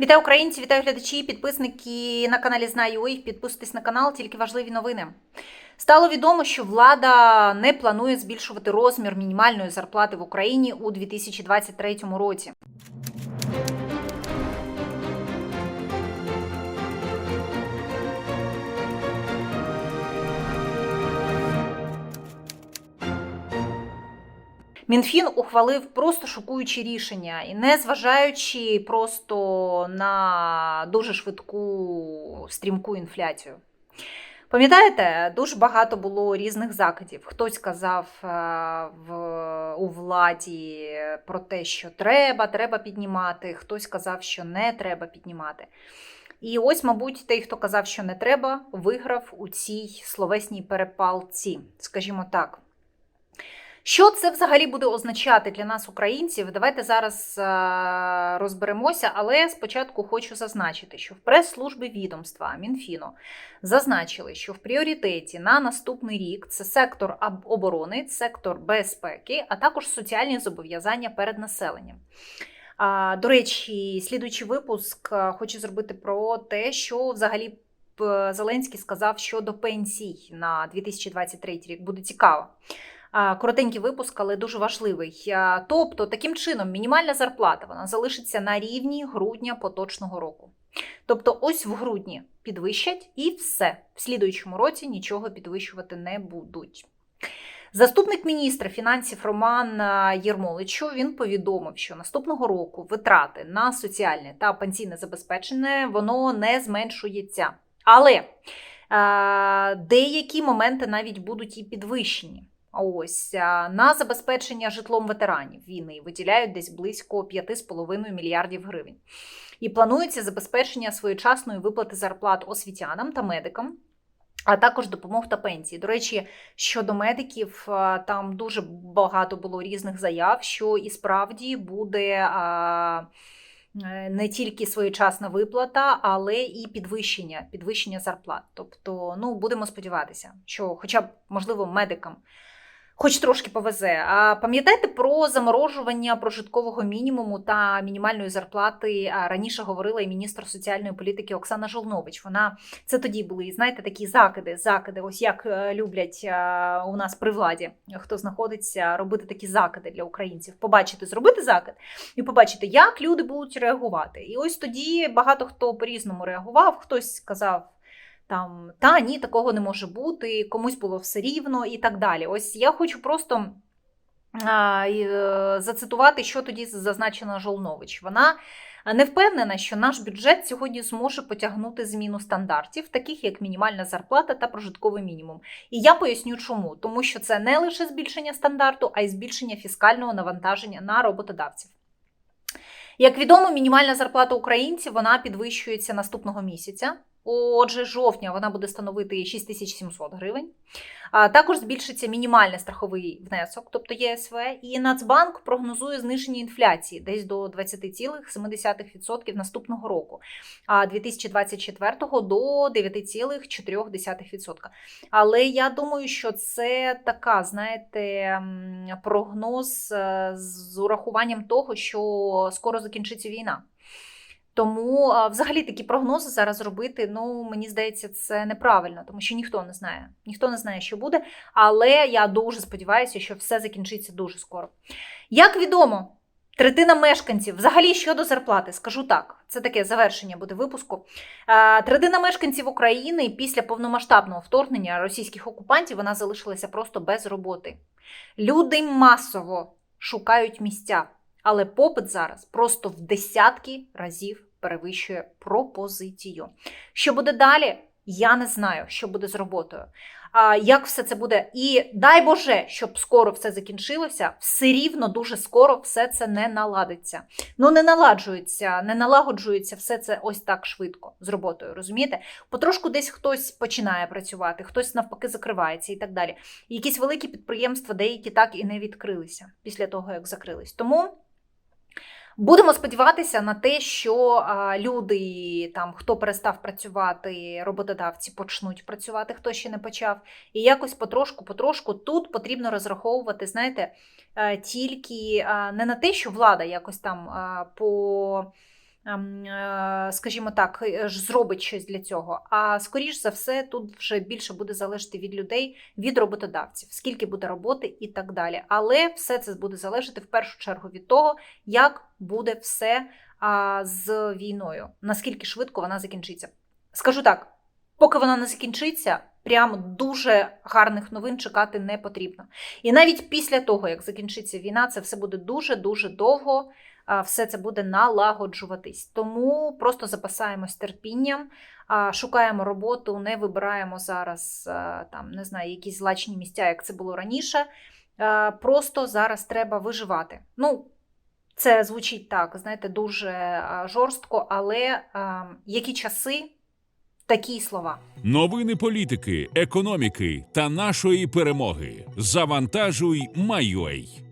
Вітаю українці, вітаю глядачі, підписники на каналі Знаю.ua. Підписуйтесь на канал, тільки важливі новини. Стало відомо, що влада не планує збільшувати розмір мінімальної зарплати в Україні у 2023 році. Мінфін ухвалив просто шокуючі рішення, і не зважаючи просто на дуже швидку стрімку інфляцію. Пам'ятаєте, дуже багато було різних закидів. Хтось казав е, в, у владі про те, що треба, треба піднімати, хтось казав, що не треба піднімати. І ось, мабуть, той, хто казав, що не треба, виграв у цій словесній перепалці, скажімо так. Що це взагалі буде означати для нас, українців? Давайте зараз е, розберемося, але спочатку хочу зазначити, що в прес-службі відомства Мінфіну зазначили, що в пріоритеті на наступний рік це сектор оборони, сектор безпеки, а також соціальні зобов'язання перед населенням. До речі, слідуючий випуск е, хочу зробити про те, що взагалі Зеленський сказав щодо пенсій на 2023 рік. Буде цікаво. Коротенький випуск, але дуже важливий. Тобто, таким чином, мінімальна зарплата вона залишиться на рівні грудня поточного року. Тобто, ось в грудні підвищать і все. В слідуючому році нічого підвищувати не будуть. Заступник міністра фінансів Роман Єрмоличу він повідомив, що наступного року витрати на соціальне та пенсійне забезпечення воно не зменшується. Але е, деякі моменти навіть будуть і підвищені. Ось на забезпечення житлом ветеранів війни виділяють десь близько 5,5 мільярдів гривень. І планується забезпечення своєчасної виплати зарплат освітянам та медикам. А також допомог та пенсії. До речі, щодо медиків, там дуже багато було різних заяв, що і справді буде е, не тільки своєчасна виплата, але і підвищення, підвищення зарплат. Тобто, ну будемо сподіватися, що, хоча б можливо, медикам. Хоч трошки повезе. А пам'ятаєте про заморожування прожиткового мінімуму та мінімальної зарплати? Раніше говорила і міністр соціальної політики Оксана Жолнович. Вона це тоді були, знаєте, такі закиди, закиди. Ось як е, люблять е, у нас при владі, хто знаходиться, робити такі закиди для українців. Побачити, зробити закид і побачити, як люди будуть реагувати. І ось тоді багато хто по-різному реагував. Хтось сказав. Там та ні, такого не може бути, комусь було все рівно і так далі. Ось я хочу просто е, зацитувати, що тоді зазначила Жолнович. Вона не впевнена, що наш бюджет сьогодні зможе потягнути зміну стандартів, таких як мінімальна зарплата та прожитковий мінімум. І я поясню, чому. Тому що це не лише збільшення стандарту, а й збільшення фіскального навантаження на роботодавців. Як відомо, мінімальна зарплата українців вона підвищується наступного місяця. Отже, жовтня вона буде становити 6700 гривень. А також збільшиться мінімальний страховий внесок, тобто ЄСВ, і Нацбанк прогнозує зниження інфляції десь до 20,7% наступного року, а 2024 до 9,4%. Але я думаю, що це така, знаєте, прогноз е, з урахуванням того, що скоро закінчиться війна. Тому взагалі такі прогнози зараз робити, ну мені здається, це неправильно, тому що ніхто не знає. Ніхто не знає, що буде. Але я дуже сподіваюся, що все закінчиться дуже скоро. Як відомо, третина мешканців, взагалі щодо зарплати, скажу так, це таке завершення буде випуску. Третина мешканців України після повномасштабного вторгнення російських окупантів вона залишилася просто без роботи. Люди масово шукають місця. Але попит зараз просто в десятки разів перевищує пропозицію. Що буде далі? Я не знаю, що буде з роботою. А як все це буде? І дай Боже, щоб скоро все закінчилося, все рівно дуже скоро все це не наладиться. Ну не наладжується, не налагоджується все це ось так швидко з роботою. Розумієте? Потрошку десь хтось починає працювати, хтось навпаки закривається і так далі. Якісь великі підприємства, деякі так і не відкрилися після того, як закрились. Тому. Будемо сподіватися на те, що люди, там хто перестав працювати, роботодавці почнуть працювати, хто ще не почав. І якось потрошку-потрошку тут потрібно розраховувати, знаєте, е, тільки не на те, що влада якось там по скажімо так, е, зробить щось для цього. А скоріш за все, тут вже більше буде залежати від людей, від роботодавців, скільки буде роботи і так далі. Але все це буде залежати в першу чергу від того, як буде все з війною, наскільки швидко вона закінчиться. Скажу так, поки вона не закінчиться, прям дуже гарних новин чекати не потрібно. І навіть після того, як закінчиться війна, це все буде дуже-дуже довго, а, все це буде налагоджуватись. Тому просто запасаємось терпінням, шукаємо роботу, не вибираємо зараз там, не знаю, якісь злачні місця, як це було раніше. Просто зараз треба виживати. Ну, це звучить так, знаєте, дуже жорстко, але які часи, такі слова. Новини політики, економіки та нашої перемоги. Завантажуй, Майой.